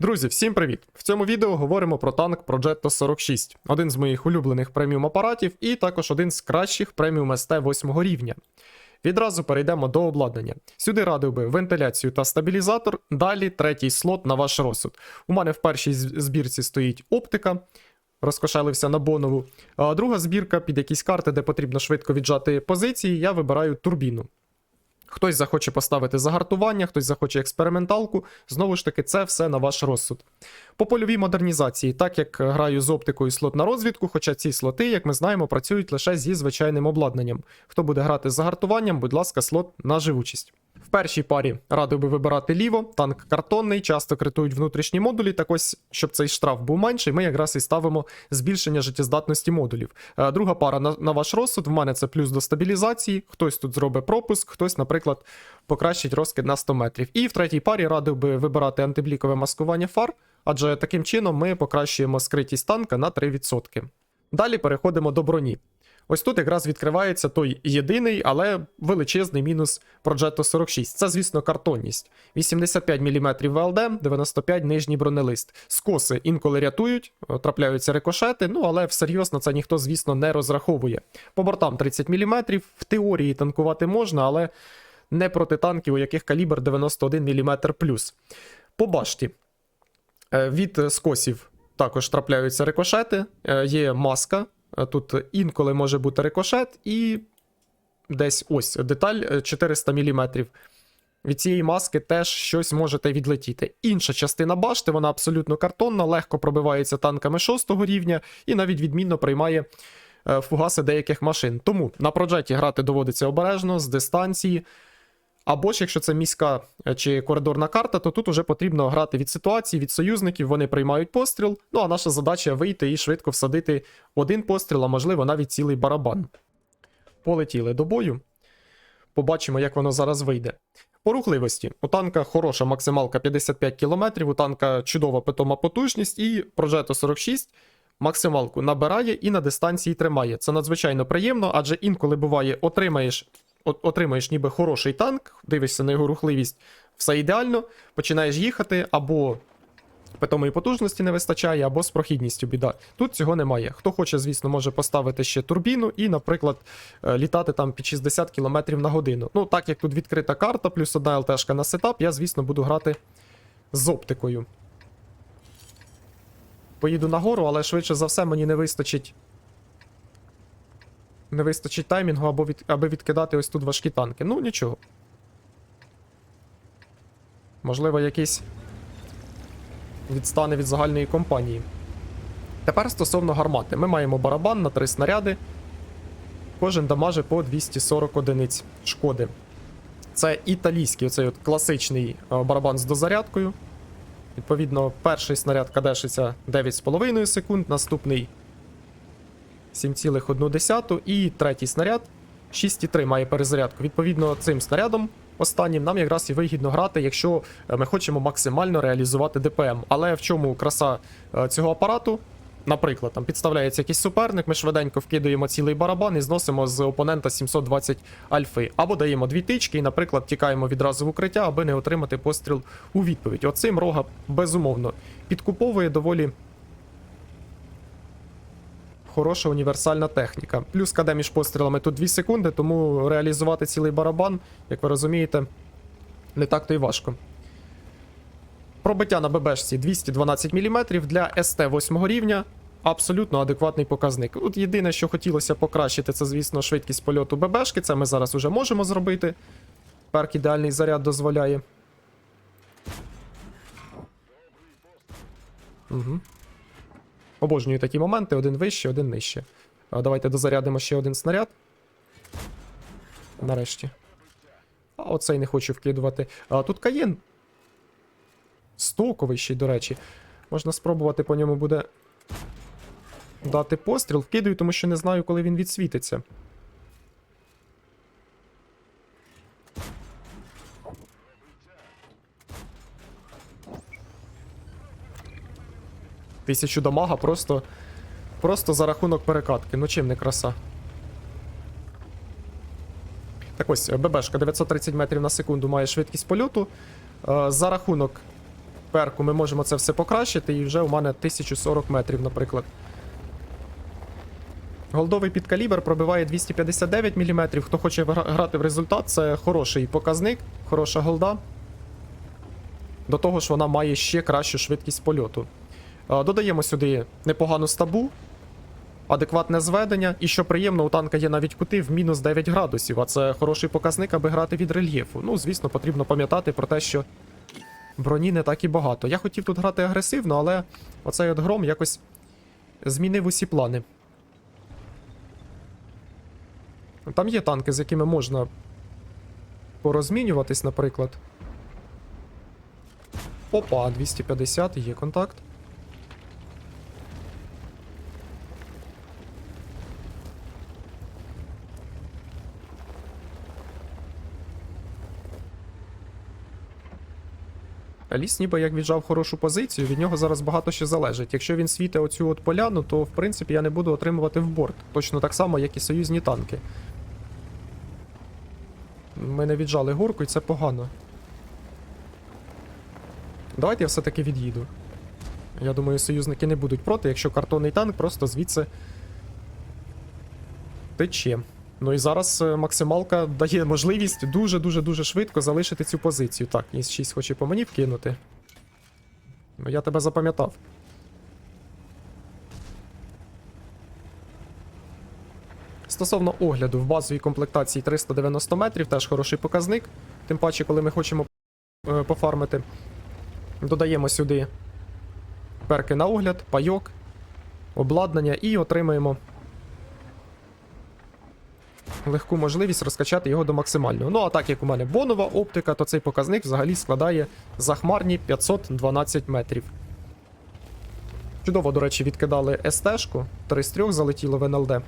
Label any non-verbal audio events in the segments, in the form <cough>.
Друзі, всім привіт! В цьому відео говоримо про танк Progetto 46, один з моїх улюблених преміум апаратів і також один з кращих преміум СТ 8 рівня. Відразу перейдемо до обладнання. Сюди радив би вентиляцію та стабілізатор. Далі третій слот на ваш розсуд. У мене в першій збірці стоїть оптика, розкошелився на бонову. А друга збірка під якісь карти, де потрібно швидко віджати позиції, я вибираю турбіну. Хтось захоче поставити загартування, хтось захоче експерименталку. Знову ж таки, це все на ваш розсуд. По польовій модернізації, так як граю з оптикою слот на розвідку, хоча ці слоти, як ми знаємо, працюють лише зі звичайним обладнанням. Хто буде грати з загартуванням, будь ласка, слот на живучість. В першій парі радив би вибирати ліво, танк картонний, часто критують внутрішні модулі. Так ось, щоб цей штраф був менший, ми якраз і ставимо збільшення життєздатності модулів. Е, Друга пара на, на ваш розсуд. В мене це плюс до стабілізації. Хтось тут зробить пропуск, хтось, наприклад, покращить розкид на 100 метрів. І в третій парі радив би вибирати антиблікове маскування фар, адже таким чином ми покращуємо скритість танка на 3%. Далі переходимо до броні. Ось тут якраз відкривається той єдиний, але величезний мінус Progetto 46. Це, звісно, картонність. 85 мм ВЛД, 95 нижній бронелист. Скоси інколи рятують, е, трапляються рикошети, ну але всерйоз на це ніхто, звісно, не розраховує. По бортам 30 мм, в теорії танкувати можна, але не проти танків, у яких калібр 91 мм По башті. Е, Від скосів також трапляються рикошети, е, є маска. Е, Тут інколи може бути рикошет, і десь ось деталь е, 400 мм. Від цієї маски теж щось можете відлетіти. Інша частина башти, вона абсолютно картонна, легко пробивається танками 6 рівня і навіть відмінно приймає фугаси деяких машин. Тому на проджеті грати доводиться обережно, з дистанції. Або ж якщо це міська е, чи коридорна карта, то тут уже потрібно грати від ситуації, від союзників, вони приймають постріл. Ну а наша задача вийти і швидко всадити один постріл, а можливо навіть цілий барабан. Полетіли до бою. Побачимо, як воно зараз вийде. По рухливості. У танка хороша максималка 55 км, у танка чудова питома потужність, і Progetto 46 максималку набирає і на дистанції тримає. Це надзвичайно приємно, адже інколи буває, отримаєш от- отримаєш ніби хороший танк, дивишся на його рухливість, все ідеально, починаєш їхати, або питомої потужності не вистачає, або з прохідністю біда. Тут цього немає. Хто хоче, звісно, може поставити ще турбіну і, наприклад, е, літати там під 60 км на годину. Ну, так як тут відкрита карта, плюс одна ЛТшка на сетап, я, звісно, буду грати з оптикою. Поїду нагору, але швидше за все мені не вистачить не вистачить таймінгу, або від, аби відкидати ось тут важкі танки. Ну, нічого. Можливо, якийсь відстане від загальної компанії. Тепер стосовно гармати. Ми маємо барабан на 3 снаряди. Кожен дамаже по 240 одиниць шкоди. Це італійський, оцей от класичний е, барабан з дозарядкою. Відповідно, перший снаряд кадешиться 9,5 секунд, наступний 7,1 і третій снаряд 6,3 має перезарядку. Відповідно, цим снарядом останнім нам якраз і вигідно грати, якщо е, ми хочемо максимально реалізувати ДПМ. Але в чому краса е, цього апарату? Наприклад, там підставляється якийсь суперник, ми швиденько вкидуємо цілий барабан і зносимо з опонента 720 альфи. Або даємо дві тички і, наприклад, тікаємо відразу в укриття, аби не отримати постріл у відповідь. Оцим рога безумовно підкуповує доволі хороша універсальна техніка. Плюс КД між пострілами тут 2 секунди, тому реалізувати цілий барабан, як ви розумієте, не так то й важко. Пробиття на ББшці 212 мм для СТ 8 рівня. Абсолютно адекватний показник. От єдине, що хотілося покращити, це, звісно, швидкість польоту ББшки. Це ми зараз уже можемо зробити. Перк ідеальний заряд дозволяє. Угу. Обожнюю такі моменти: один вище, один нижче. Давайте дозарядимо ще один снаряд. Нарешті. А оцей не хочу вкидувати. А тут каєн. Стоковий ще, до речі. Можна спробувати по ньому буде дати постріл. Вкидаю, тому що не знаю, коли він відсвітиться. Тисячу дамага просто. Просто за рахунок перекатки. Ну чим не краса. Так ось, ББшка 930 метрів на секунду має швидкість польоту. Е, За рахунок перку ми можемо це все покращити, і вже у мене 1040 метрів, наприклад. Голдовий підкалібр пробиває 259 мм. Хто хоче грати в результат, це хороший показник, хороша голда. До того ж, вона має ще кращу швидкість польоту. Е, Додаємо сюди непогану стабу, адекватне зведення, і що приємно, у танка є навіть кути в мінус 9 градусів, а це хороший показник, аби грати від рельєфу. Ну, звісно, потрібно пам'ятати про те, що броні не так і багато. Я хотів тут грати агресивно, але оцей от гром якось змінив усі плани. Там є танки, з якими можна порозмінюватись, наприклад. Опа, 250, є контакт. Ліс ніби як віджав хорошу позицію, від нього зараз багато що залежить. Якщо він світить оцю от поляну, то в принципі я не буду отримувати в борт. Точно так само, як і союзні танки. Ми не віджали горку, і це погано. Давайте я все-таки від'їду. Я думаю, союзники не будуть проти, якщо картонний танк просто звідси тече. Ну і зараз е, максималка дає можливість дуже-дуже дуже швидко залишити цю позицію. Так, із 6 хоче по мені вкинути. Ну, я тебе запам'ятав. Стосовно огляду, в базовій комплектації 390 метрів, теж хороший показник. Тим паче, коли ми хочемо е, пофармити. Додаємо сюди перки на огляд, пайок, обладнання і отримаємо легку можливість розкачати його до максимального. Ну а так як у мене бонова оптика, то цей показник взагалі складає захмарні 512 метрів. Чудово, до речі, відкидали СТ-шку, 3 з 3 залетіло в НЛД.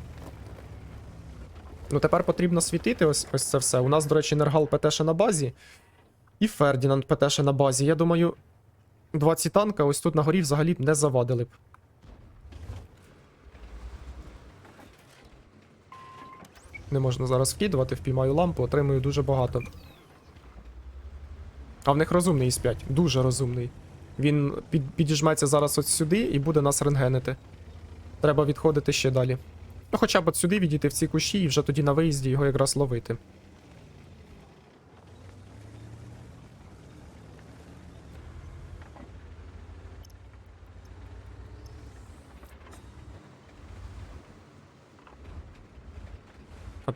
Ну, тепер потрібно світити ось, ось це все. У нас, до речі, Нергал ПТ на базі. І Фердінанд ПТ на базі. Я думаю, 20 танка ось тут на горі взагалі б не завадили б. Не можна зараз вкидувати, впіймаю лампу, отримую дуже багато. А в них розумний із 5, дуже розумний. Він під, підіжметься зараз от сюди і буде нас рентгенити. Треба відходити ще далі. Ну, хоча б от сюди відійти в ці кущі і вже тоді на виїзді його якраз ловити.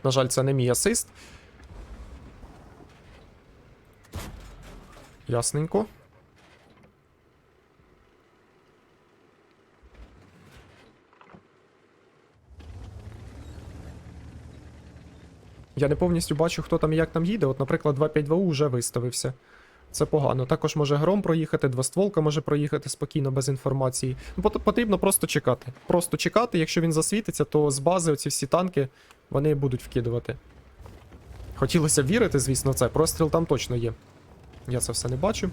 От, на жаль, це не мій асист. Ясненько. Я не повністю бачу, хто там і як там їде. От, наприклад, 252У вже виставився. Це погано. Також може гром проїхати, двостволка може проїхати спокійно, без інформації. Ну, Потрібно просто чекати. Просто чекати, якщо він засвітиться, то з бази оці всі танки вони будуть вкидувати. Хотілося вірити, звісно, в це. Простріл там точно є. Я це все не бачу.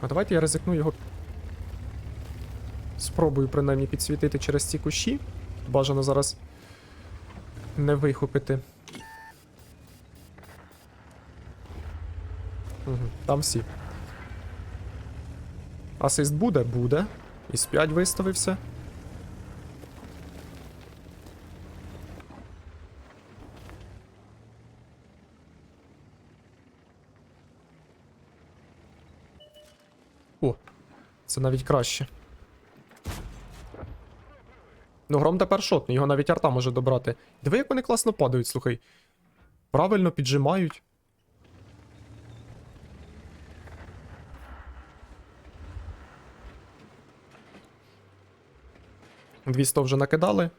А давайте я ризикну його. Спробую принаймні підсвітити через ці кущі. Бажано зараз не вихопити. Угу, там всі. Асист буде? Буде. Із 5 виставився. Це навіть краще. Ну, гром тепер шотний, його навіть арта може добрати. Диви, як вони класно падають, слухай. Правильно піджимають. Дві сто вже накидали.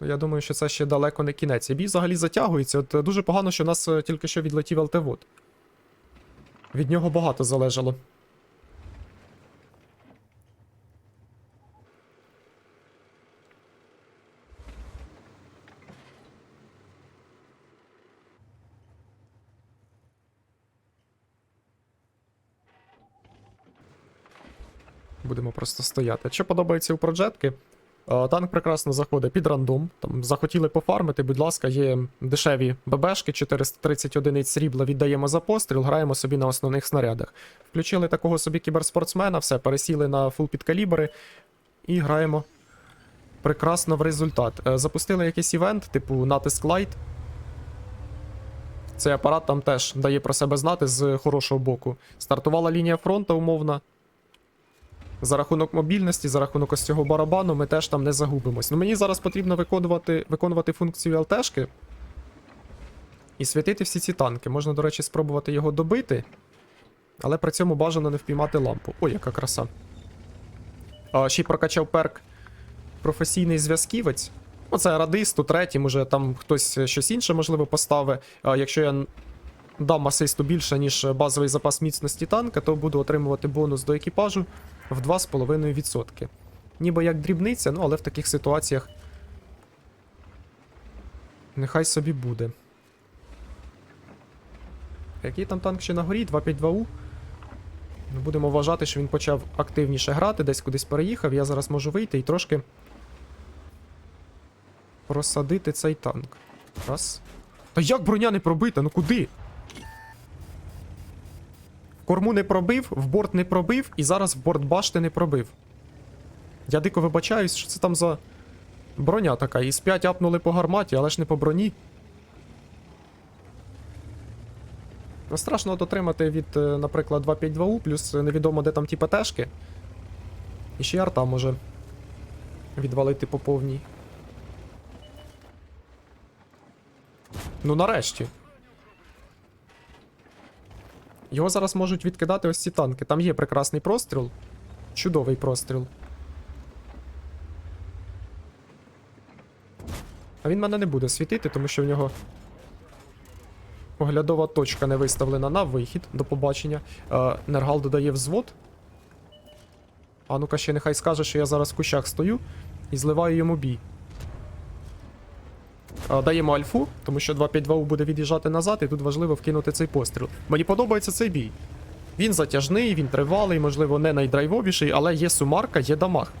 Я думаю, що це ще далеко не кінець. І бій взагалі затягується. От дуже погано, що у нас е, тільки що відлетів ЛТВОД. Від нього багато залежало. Будемо просто стояти. Що подобається у проджетки? Е, Танк прекрасно заходить під рандом. Там захотіли пофармити, будь ласка, є дешеві ББшки, 430 одиниць срібла віддаємо за постріл, граємо собі на основних снарядах. Включили такого собі кіберспортсмена, все, пересіли на фул підкалібри і граємо прекрасно в результат. Е, Запустили якийсь івент, типу натиск лайт. Цей апарат там теж дає про себе знати з хорошого боку. Стартувала лінія фронту умовна. За рахунок мобільності, за рахунок ось цього барабану, ми теж там не загубимось. Ну мені зараз потрібно виконувати, виконувати функцію ЛТшки і світити всі ці танки. Можна, до речі, спробувати його добити, але при цьому бажано не впіймати лампу. Ой, яка краса. А, ще й прокачав перк професійний зв'язківець. Оце радист, у третій, може там хтось щось інше, можливо, поставить. Якщо я дам асисту більше, ніж базовий запас міцності танка, то буду отримувати бонус до екіпажу в 2,5%. Ніби як дрібниця, ну але в таких ситуаціях нехай собі буде. Який там танк ще на горі? 252У. Ну, Будемо вважати, що він почав активніше грати, десь кудись переїхав. Я зараз можу вийти і трошки просадити цей танк. Раз. Та як броня не пробита? Ну куди? Корму не пробив, в борт не пробив, і зараз в борт башти не пробив. Я дико вибачаюсь, що це там за броня така. Із 5 апнули по гарматі, але ж не по броні. Страшно от отримати від, е, наприклад, 252У, плюс невідомо, де там ті ПТшки. І ще арта може відвалити по повній. Ну нарешті. Його зараз можуть відкидати ось ці танки. Там є прекрасний простріл. Чудовий простріл. А він мене не буде світити, тому що в нього оглядова точка не виставлена на вихід до побачення. Е, Нергал додає взвод. А ну-ка ще нехай скаже, що я зараз в кущах стою і зливаю йому бій. Даємо альфу, тому що 252 буде від'їжджати назад, і тут важливо вкинути цей постріл. Мені подобається цей бій. Він затяжний, він тривалий, можливо, не найдрайвовіший, але є сумарка, є дамаг.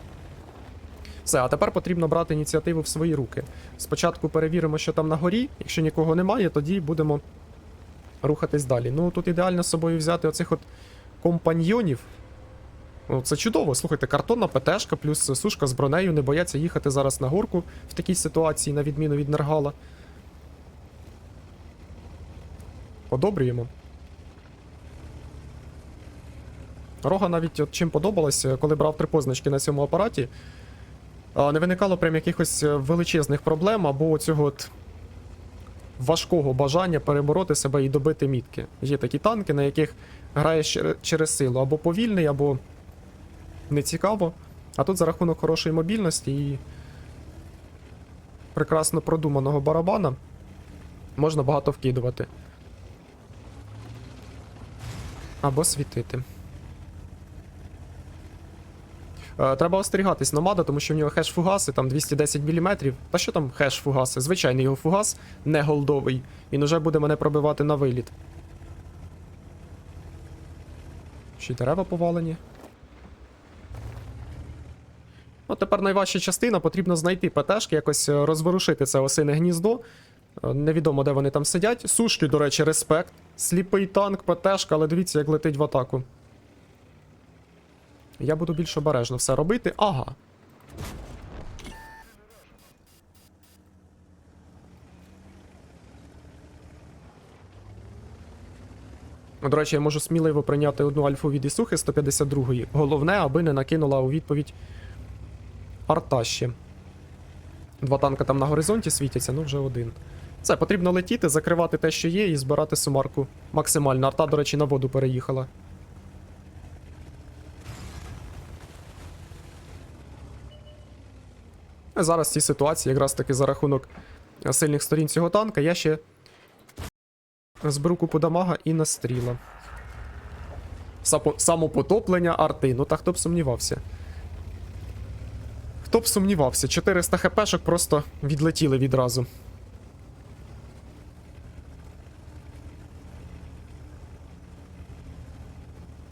Все, а тепер потрібно брати ініціативу в свої руки. Спочатку перевіримо, що там на горі. Якщо нікого немає, тоді будемо рухатись далі. Ну тут ідеально з собою взяти оцих от компаньйонів. Ну, це чудово. Слухайте, картонна ПТшка плюс сушка з бронею не бояться їхати зараз на горку в такій ситуації, на відміну від Нергала. Одобрюємо. Рога навіть от чим подобалось, коли брав три позначки на цьому апараті. Не виникало прям якихось величезних проблем або цього от важкого бажання перебороти себе і добити мітки. Є такі танки, на яких граєш через силу або повільний, або нецікаво. А тут за рахунок хорошої мобільності і прекрасно продуманого барабана можна багато вкидувати. Або світити. Е, Треба остерігатись Номада, тому що в нього хеш фугаси, там 210 мм. Та що там хеш фугаси? Звичайний його фугас, не голдовий. Він уже буде мене пробивати на виліт. Ще й дерева повалені. Ну, тепер найважча частина, потрібно знайти ПТшки, якось е, розворушити це осине гніздо. Е, Невідомо, де вони там сидять. Сушки, до речі, респект. Сліпий танк, ПТшка, але дивіться, як летить в атаку. Я буду більш обережно все робити. Ага. До речі, я можу сміливо прийняти одну альфу від Ісухи 152-ї. Головне, аби не накинула у відповідь арта ще. Два танка там на горизонті світяться, ну вже один. Це потрібно летіти, закривати те, що є, і збирати сумарку. Максимально. Арта, до речі, на воду переїхала. Зараз в цій ситуації, якраз таки за рахунок е, сильних сторін цього танка, я ще зберу купу дамага і настріла. Самопотоплення арти. Ну та хто б сумнівався. Хто б сумнівався, 400 хпшок просто відлетіли відразу.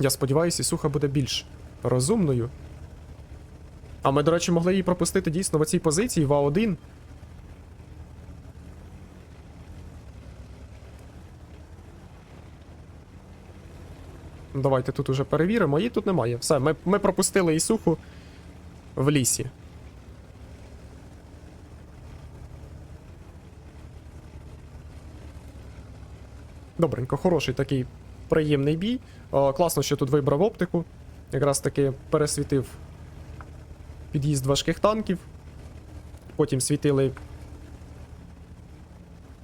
Я сподіваюся, Ісуха буде більш розумною А ми, до речі, могли її пропустити дійсно в оцій позиції в А1. Давайте тут уже перевіримо. Її тут немає. Все, ми, ми пропустили Ісуху в лісі. Добренько, хороший такий приємний бій. О, класно, що тут вибрав оптику. Якраз таки пересвітив під'їзд важких танків. Потім світили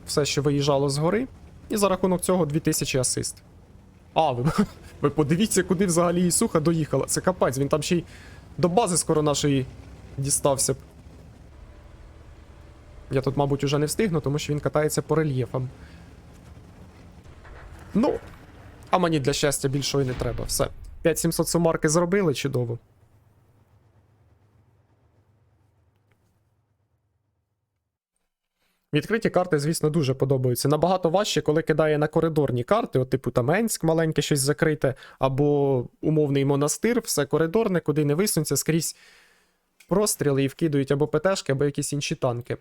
все, що виїжджало згори. І за рахунок цього 2000 асист. А, ви, <laughs> ви подивіться, куди взагалі Ісуха доїхала. Це капець, він там ще й до бази скоро нашої дістався б. Я тут, мабуть, уже не встигну, тому що він катається по рельєфам. Ну, а мені для щастя більшого і не треба. Все. 5700 сумарки зробили, чудово. Відкриті карти, звісно, дуже подобаються. Набагато важче, коли кидає на коридорні карти, от типу там Енськ маленьке щось закрите, або умовний монастир, все коридорне, куди не висунься скрізь простріли і вкидують або ПТшки, або якісь інші танки.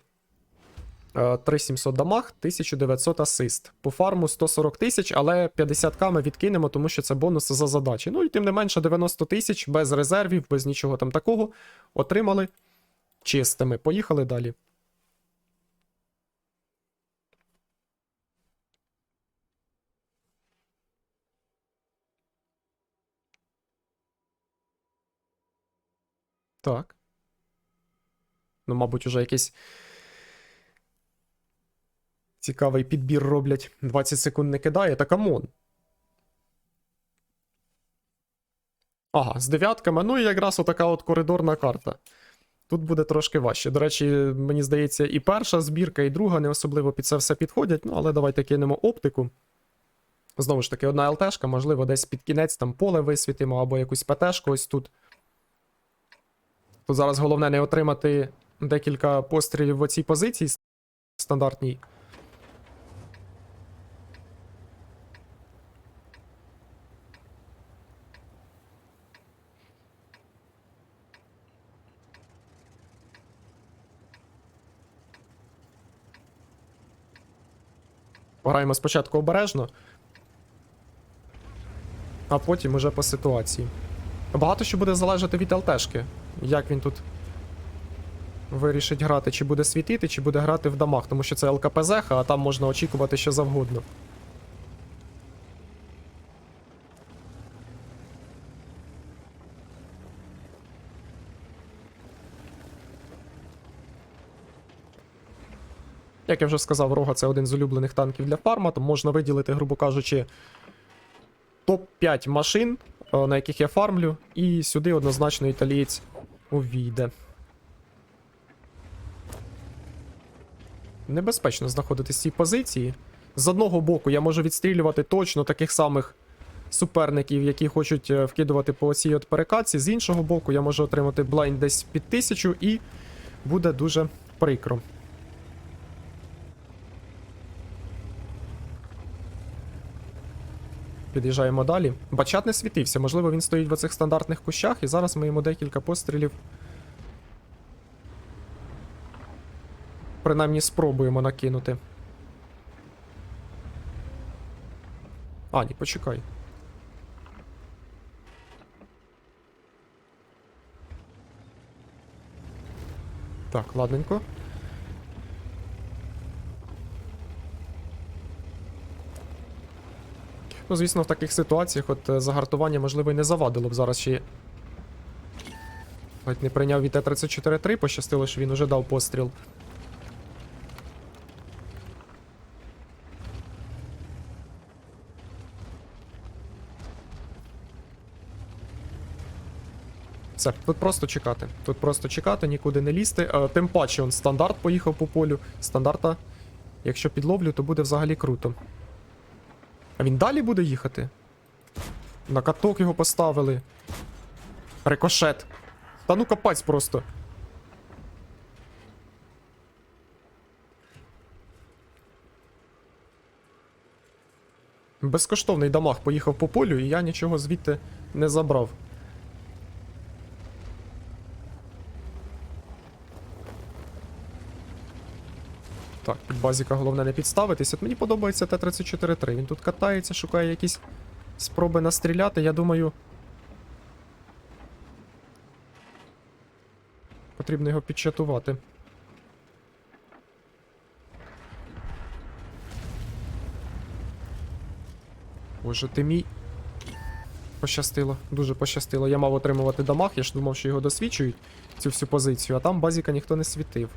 Е, 3700 дамаг, 1900 асист. По фарму 140 тисяч, але 50к ми відкинемо, тому що це бонуси за задачі. Ну і тим не менше 90 тисяч без резервів, без нічого там такого. Отримали чистими. Поїхали далі. Так. Ну, мабуть, уже якийсь цікавий підбір роблять. 20 секунд не кидає, та камон. Ага, з дев'ятками. Ну і якраз отака от коридорна карта. Тут буде трошки важче. До речі, мені здається, і перша збірка, і друга не особливо під це все підходять. Ну, але давайте кинемо оптику. Знову ж таки, одна ЛТшка, можливо, десь під кінець там поле висвітимо, або якусь ПТшку ось тут. Тут зараз головне не отримати декілька пострілів в оцій позиції стандартній. Пограємо спочатку обережно, а потім уже по ситуації. Багато що буде залежати від ЛТшки. Як він тут вирішить грати, чи буде світити, чи буде грати в дамах, тому що це ЛКПЗ, а там можна очікувати що завгодно. Як я вже сказав, Рога це один з улюблених танків для фарма, то можна виділити, грубо кажучи, топ-5 машин, е, на яких я фармлю, і сюди однозначно італієць увійде. Небезпечно знаходитись в цій позиції. З одного боку, я можу відстрілювати точно таких самих суперників, які хочуть е, вкидувати по оцій от перекатці. З іншого боку, я можу отримати блайнд десь під тисячу, і буде дуже прикро. Під'їжджаємо далі. Бачат не світився, можливо, він стоїть в оцих стандартних кущах, і зараз ми йому декілька пострілів. Принаймні спробуємо накинути. А, ні, почекай. Так, ладненько. Ну, звісно, в таких ситуаціях от е, загартування, можливо, і не завадило б зараз ще. Ледь не прийняв від Т-34-3, пощастило, що він уже дав постріл. Все, тут просто чекати. Тут просто чекати, нікуди не лізти. Е, тим паче, он стандарт поїхав по полю. Стандарта, якщо підловлю, то буде взагалі круто. А він далі буде їхати? На каток його поставили. Рикошет. Та ну капець просто. Безкоштовний дамаг поїхав по полю, і я нічого звідти не забрав. Так, під базіка головне не підставитись. От мені подобається Т-34-3. Він тут катається, шукає якісь спроби настріляти. Я думаю. Потрібно його підчатувати. Боже, ти мій. Пощастило, дуже пощастило. Я мав отримувати дамаг, я ж думав, що його досвідчують, цю всю позицію, а там базіка ніхто не світив.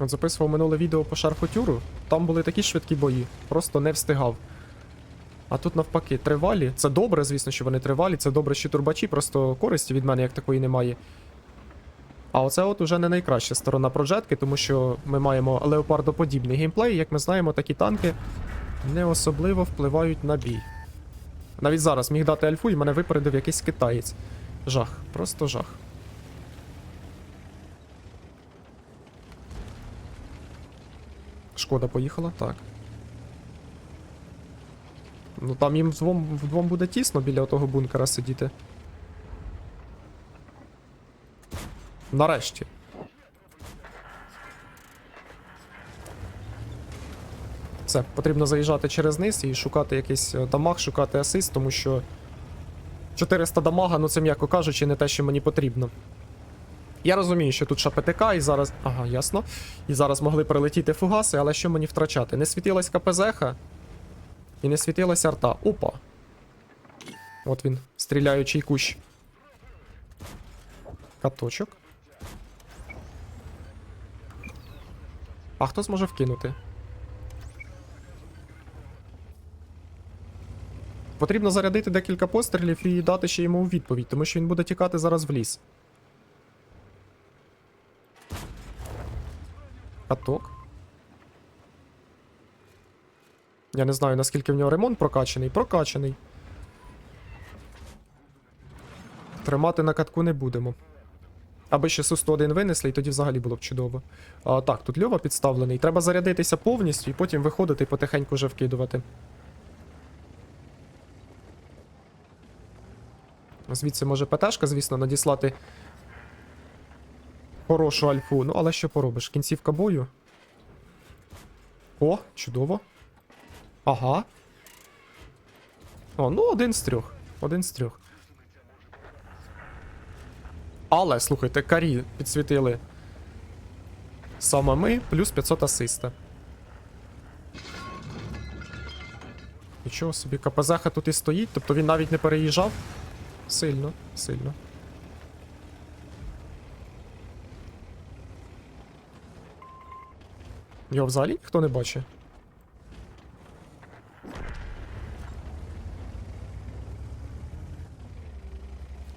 От записував минуле відео по шарфотюру, там були такі швидкі бої, просто не встигав. А тут навпаки, тривалі. Це добре, звісно, що вони тривалі, це добре, що турбачі, просто користі від мене як такої немає. А оце от уже не найкраща сторона проджетки, тому що ми маємо леопардоподібний геймплей, як ми знаємо, такі танки не особливо впливають на бій. Навіть зараз міг дати альфу і мене випередив якийсь китаєць. Жах, просто жах. Шкода поїхала, так. Ну там їм вдвом, вдвом буде тісно біля того бункера сидіти. Нарешті. Все, потрібно заїжджати через низ і шукати якийсь е, дамаг, шукати асист, тому що 400 дамага, ну це м'яко кажучи, не те, що мені потрібно. Я розумію, що тут ще ПТК, і зараз. Ага, ясно. І зараз могли прилетіти фугаси, але що мені втрачати? Не світилась КПЗХ і не світилась арта. Опа. От він, стріляючий кущ. Каточок. А хто зможе вкинути? Потрібно зарядити декілька пострілів і дати ще йому відповідь, тому що він буде тікати зараз в ліс. Каток. Я не знаю, наскільки в нього ремонт прокачаний. Прокачаний. Тримати на катку не будемо. Аби ще Су-101 винесли, і тоді взагалі було б чудово. А, так, тут Льова підставлений. Треба зарядитися повністю і потім виходити і потихеньку вже вкидувати. Звідси може ПТшка, звісно, надіслати хорошу альфу. Ну, але що поробиш? Кінцівка бою. О, чудово. Ага. О, ну один з трьох. Один з трьох. Але, слухайте, карі підсвітили. Саме ми, плюс 500 асиста. Нічого собі, КПЗХ тут і стоїть, тобто він навіть не переїжджав. Сильно, сильно. Його взагалі ніхто не бачить.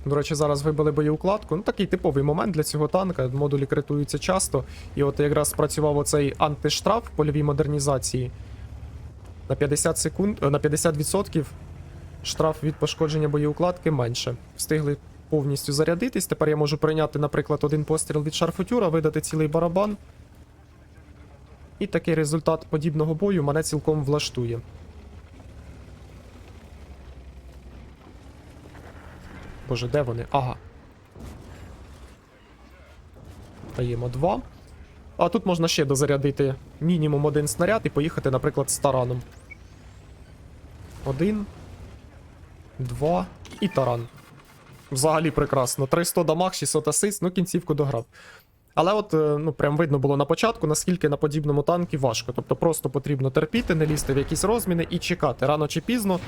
До речі, зараз вибили боєукладку. Ну, такий типовий момент для цього танка. Модулі критуються часто. І от якраз спрацював оцей антиштраф в польовій модернізації. На 50 секунд, е, на 50% штраф від пошкодження боєукладки менше. Встигли повністю зарядитись. Тепер я можу прийняти, наприклад, один постріл від шарфутюра, видати цілий барабан. І такий результат подібного бою мене цілком влаштує. Боже, де вони? Ага. Даємо два. А тут можна ще дозарядити мінімум один снаряд і поїхати, наприклад, з тараном. Один. Два. І таран. Взагалі прекрасно. 300 дамаг, 600 асист, ну кінцівку дограв. Але от, е, ну, прям видно було на початку, наскільки на подібному танкі важко. Тобто просто потрібно терпіти, не лізти в якісь розміни і чекати. Рано чи пізно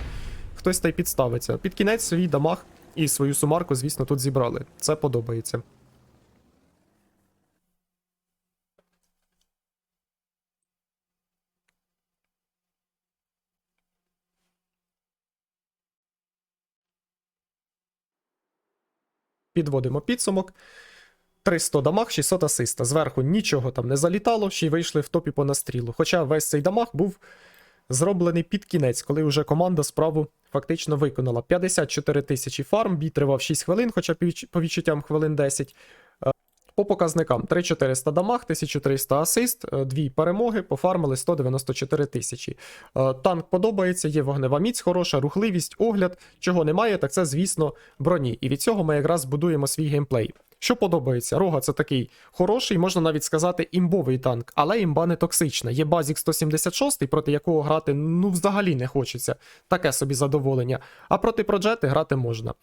хтось та й підставиться. Під кінець свій дамаг і свою сумарку, звісно, тут зібрали. Це подобається. Підводимо підсумок. 300 дамаг, 600 асиста. Зверху нічого там не залітало, ще й вийшли в топі по настрілу. Хоча весь цей дамаг був зроблений під кінець, коли вже команда справу фактично виконала. 54 тисячі фарм, бій тривав 6 хвилин, хоча по відчуттям хвилин 10. Е, По показникам 3400 дамаг, 1300 асист, е, дві перемоги, пофармили 194 тисячі. Е, Танк подобається, є вогнева міць хороша, рухливість, огляд. Чого немає, так це, звісно, броні. І від цього ми якраз будуємо свій геймплей. Що подобається? Рога це такий хороший, можна навіть сказати, імбовий танк, але імба не токсична. Є базік 176, проти якого грати ну взагалі не хочеться. Таке собі задоволення. А проти проджети грати можна.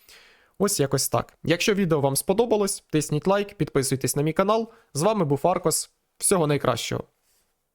Ось якось так. Якщо відео вам сподобалось, тисніть лайк, підписуйтесь на мій канал. З вами був Аркос. Всього найкращого.